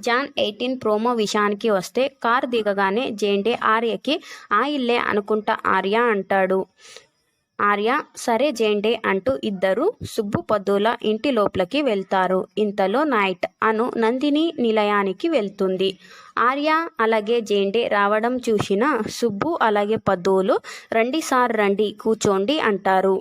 John eighteen promo విషయానికి వస్తే car దిగగానే జేండే ఆర్యకి ఆ ఇల్లే అనుకుంటా ఆర్య అంటాడు. ఆర్య సరే జేండే అంటూ ఇద్దరు సుబ్బు పొద్దుల ఇంటి లోపలికి వెళ్తారు. ఇంతలో నైట్ అను నందిని నిలయానికి వెళ్తుంది. ఆర్య అలాగే జేండే రావడం చూసిన సుబ్బు అలాగే పద్దువులు రండి సార్ రండి కూర్చోండి అంటారు.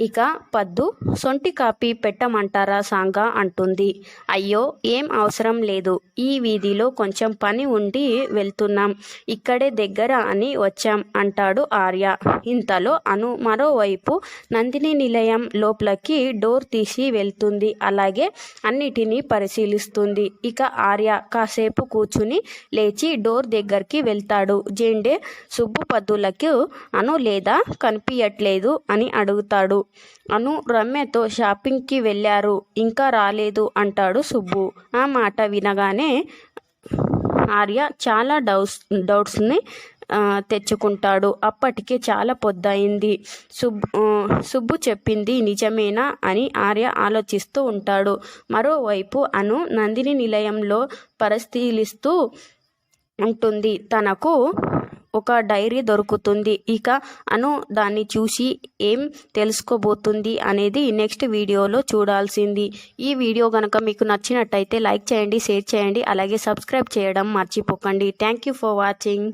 ఇక పద్దు సొంటి కాపీ పెట్టమంటారా సాంగా అంటుంది. అయ్యో ఏం అవసరం లేదు. ఈ వీధిలో కొంచెం పని ఉండి వెళ్తున్నాం. ఇక్కడే దగ్గర అని వచ్చాం అంటాడు ఆర్య. ఇంతలో అను మరోవైపు నందిని నిలయం లోపలికి డోర్ తీసి వెళ్తుంది. అలాగే అన్నిటినీ పరిశీలిస్తుంది. ఇక ఆర్య కాసేపు కూర్చుని లేచి డోర్ దగ్గరికి వెళ్తాడు. జెండే సుబ్బు పద్దులకు అను లేదా కనిపించట్లేదు అని అడుగుతాడు. అను రమ్యతో షాపింగ్కి వెళ్ళారు. ఇంకా రాలేదు అంటాడు సుబ్బు. ఆ మాట వినగానే ఆర్య చాలా డౌట్స్ డౌట్స్ని తెచ్చుకుంటాడు. అప్పటికే చాలా పొద్దయింది. సుబ్బు సుబ్బు చెప్పింది నిజమేనా అని ఆర్య ఆలోచిస్తూ ఉంటాడు. మరోవైపు అను నందిని నిలయంలో పరిశీలిస్తూ ఉంటుంది. తనకు ఒక డైరీ దొరుకుతుంది. ఇక అను దాన్ని చూసి ఏం తెలుసుకోబోతుంది అనేది నెక్స్ట్ వీడియోలో చూడాల్సింది. ఈ వీడియో కనుక మీకు నచ్చినట్టయితే లైక్ చేయండి షేర్ చేయండి అలాగే సబ్స్క్రైబ్ చేయడం మర్చిపోకండి. Thank you for watching.